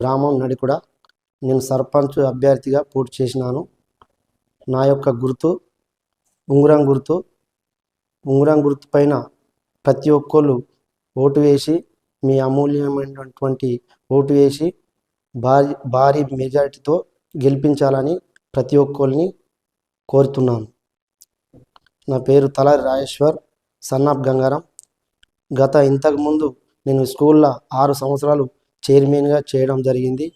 గ్రామం నడికుడ నేను సర్పంచ్ అభ్యర్థిగా పోటీ చేసినాను. నా యొక్క గుర్తు ఉంగరం గుర్తు ఉంగరం గుర్తు పైన ప్రతి ఒక్కళ్ళు ఓటు వేసి మీ అమూల్యమైనటువంటి ఓటు వేసి భారీ భారీ మెజారిటీతో గెలిపించాలని ప్రతి ఒక్కరిని కోరుతున్నాను. నా పేరు తలారి రాజేశ్వర్ సన్నాప్ గంగారం. గత ఇంతకుముందు నేను స్కూల్లో ఆరు సంవత్సరాలు చైర్మన్గా చేయడం జరిగింది.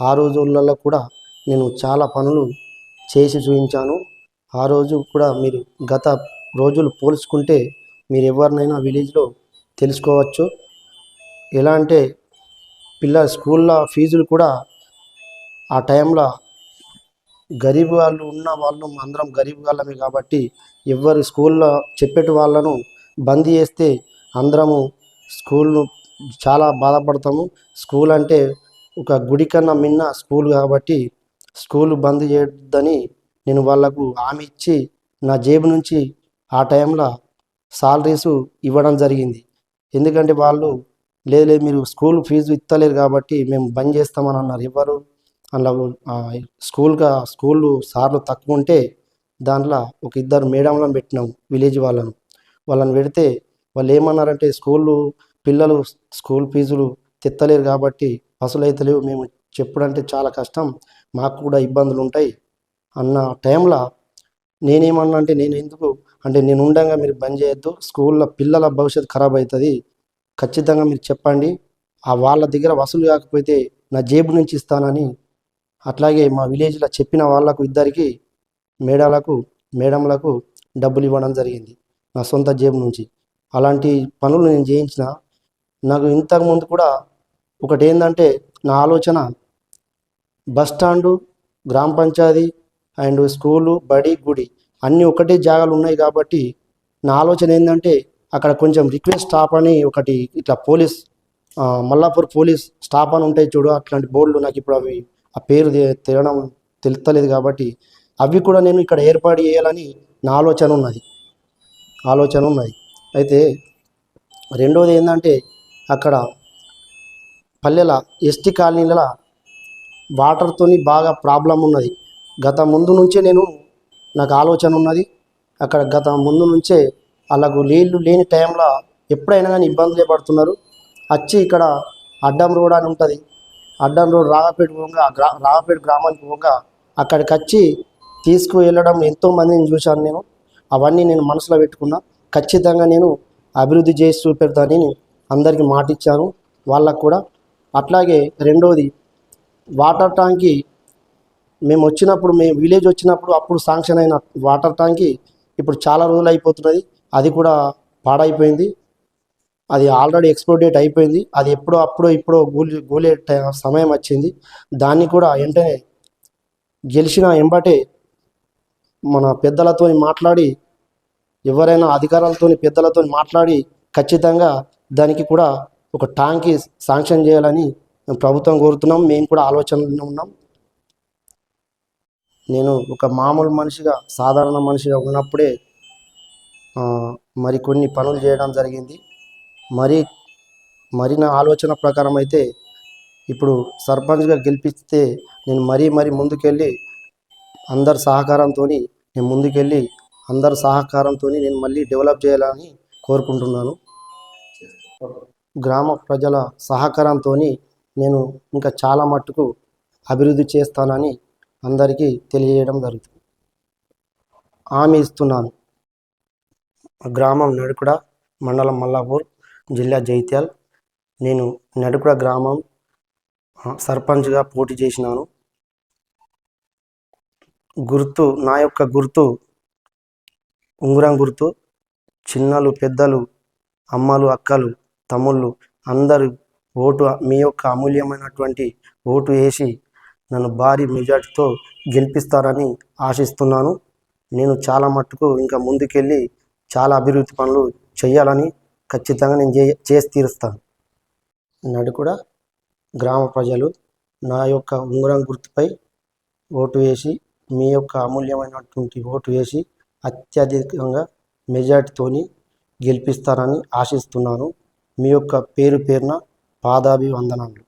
ఆ రోజులలో కూడా నేను చాలా పనులు చేసి చూపించాను. ఆ రోజు కూడా మీరు గత రోజులు పోల్చుకుంటే మీరు ఎవరినైనా విలేజ్లో తెలుసుకోవచ్చు. ఎలా అంటే పిల్ల స్కూల్లో ఫీజులు కూడా ఆ టైంలో గరీబ్ వాళ్ళు ఉన్న వాళ్ళు అందరం గరీబ్ వాళ్ళమే కాబట్టి ఎవరు స్కూల్లో చెప్పేటి వాళ్ళను బంద్ చేస్తే అందరము స్కూల్ను చాలా బాధపడతాము. స్కూల్ అంటే ఒక గుడి కన్నా మిన్న స్కూల్ కాబట్టి స్కూల్ బంద్ చేయొద్దని నేను వాళ్ళకు హామీ ఇచ్చి నా జేబు నుంచి ఆ టైంలో సాలరీస్ ఇవ్వడం జరిగింది. ఎందుకంటే వాళ్ళు లేదు లేదు మీరు స్కూల్ ఫీజు ఇస్తలేరు కాబట్టి మేము బంద్ చేస్తామని అన్నారు. ఎవరు? అందులో స్కూల్గా స్కూళ్ళు సార్లు తక్కువ ఉంటే దాంట్లో ఒక ఇద్దరు మేడంలను పెట్టినాం విలేజ్ వాళ్ళను. వాళ్ళని పెడితే వాళ్ళు ఏమన్నారంటే స్కూళ్ళు పిల్లలు స్కూల్ ఫీజులు తెత్తలేరు కాబట్టి అసలు అయితే లేవు మేము చెప్పుడంటే చాలా కష్టం. మాకు కూడా ఇబ్బందులు ఉంటాయి అన్న టైంలో నేనేమన్నా అంటే నేను ఎందుకు అంటే నేను ఉండంగా మీరు బంద్ చేయొద్దు. స్కూల్లో పిల్లల భవిష్యత్తు ఖరాబ్ అవుతుంది ఖచ్చితంగా మీరు చెప్పండి. ఆ వాళ్ళ దగ్గర వసూలు కాకపోతే నా జేబు నుంచి ఇస్తానని అట్లాగే మా విలేజ్లో చెప్పిన వాళ్ళకు ఇద్దరికి మేడాలకు మేడంలకు డబ్బులు ఇవ్వడం జరిగింది నా సొంత జేబు నుంచి. అలాంటి పనులు నేను చేయించిన నాకు ఇంతకుముందు కూడా ఒకటి ఏంటంటే నా ఆలోచన బస్ స్టాండు గ్రామ పంచాయతీ అండ్ స్కూలు బడి గుడి అన్నీ ఒకటే జాగాలు ఉన్నాయి కాబట్టి నా ఆలోచన ఏంటంటే అక్కడ కొంచెం రిక్వెస్ట్ స్టాప్ అని ఒకటి ఇట్లా పోలీస్ మల్లాపూర్ పోలీస్ స్టాప్ అని ఉంటాయి చూడు అట్లాంటి బోర్డులు నాకు ఇప్పుడు అవి ఆ పేరు తె- తెలియడం తెలుస్తలేదు కాబట్టి అవి కూడా నేను ఇక్కడ ఏర్పాటు చేయాలని నా ఆలోచన ఉన్నది. ఆలోచన ఉన్నది. అయితే రెండోది ఏంటంటే అక్కడ పల్లెల ఎస్టీ కాలనీల వాటర్తోని బాగా ప్రాబ్లం ఉన్నది. గత ముందు నుంచే నేను నాకు ఆలోచన ఉన్నది. అక్కడ గత ముందు నుంచే వాళ్ళకు నీళ్ళు లేని టైంలో ఎప్పుడైనా కానీ ఇబ్బందులే పడుతున్నారు. వచ్చి ఇక్కడ అడ్డం రోడ్ అని ఉంటుంది. అడ్డం రోడ్ రాగపేట పోగా గ్రా రాగపేట గ్రామానికి పోగా అక్కడికి వచ్చి తీసుకువెళ్ళడం ఎంతోమందిని చూశాను నేను. అవన్నీ నేను మనసులో పెట్టుకున్నా. ఖచ్చితంగా నేను అభివృద్ధి చేసి చూపెడతానని అందరికీ మాట ఇచ్చాను వాళ్ళకు కూడా. అట్లాగే రెండోది వాటర్ ట్యాంక్కి మేము వచ్చినప్పుడు మేము విలేజ్ వచ్చినప్పుడు అప్పుడు శాంక్షన్ అయిన వాటర్ ట్యాంక్కి ఇప్పుడు చాలా రోజులు అయిపోతున్నది. అది కూడా పాడైపోయింది. అది ఆల్రెడీ ఎక్స్పైర్ డేట్ అయిపోయింది. అది ఎప్పుడో అప్పుడో ఇప్పుడో గూలి గూలే టై- సమయం వచ్చింది. దాన్ని కూడా వెంటనే గెలిచిన ఎంబటే మన పెద్దలతో మాట్లాడి ఎవరైనా అధికారులతో పెద్దలతో మాట్లాడి ఖచ్చితంగా దానికి కూడా ఒక ట్యాంక్కి శాంక్షన్ చేయాలని మేము ప్రభుత్వం కోరుతున్నాం. మేము కూడా ఆలోచనలో ఉన్నాం. నేను ఒక మామూలు మనిషిగా సాధారణ మనిషిగా ఉన్నప్పుడే మరి కొన్ని పనులు చేయడం జరిగింది. మరి మరి నా ఆలోచన ప్రకారం అయితే ఇప్పుడు సర్పంచ్గా గెలిపిస్తే నేను మరీ మరీ ముందుకెళ్ళి అందరి సహకారంతో నేను ముందుకెళ్ళి అందరి సహకారంతో నేను మళ్ళీ డెవలప్ చేయాలని కోరుకుంటున్నాను. గ్రామ ప్రజల సహకారంతో నేను ఇంకా చాలా మట్టుకు అభివృద్ధి చేస్తానని అందరికీ తెలియజేయడం జరుగుతుంది. హామీ ఇస్తున్నాను. గ్రామం నడుకుడ మండలం మల్లాపూర్ జిల్లా జైత్యాల్. నేను నడుకుడ గ్రామం సర్పంచ్గా పోటీ చేసినాను. గుర్తు నా యొక్క గుర్తు ఉంగరం గుర్తు చిన్నలు పెద్దలు అమ్మలు అక్కలు తమ్ముళ్ళు అందరూ ఓటు మీ యొక్క అమూల్యమైనటువంటి ఓటు వేసి నన్ను భారీ మెజార్టీతో గెలిపిస్తారని ఆశిస్తున్నాను. నేను చాలా మట్టుకు ఇంకా ముందుకెళ్ళి చాలా అభివృద్ధి పనులు చేయాలని ఖచ్చితంగా నేను చే చేసి తీరుస్తాను. నడుకుడ గ్రామ ప్రజలు నా యొక్క ఉంగరం గుర్తుపై ఓటు వేసి మీ యొక్క అమూల్యమైనటువంటి ఓటు వేసి అత్యధికంగా మెజార్టీతోని గెలిపిస్తారని ఆశిస్తున్నాను. మీ యొక్క పేరు పేరున పాదాభివందనాలు.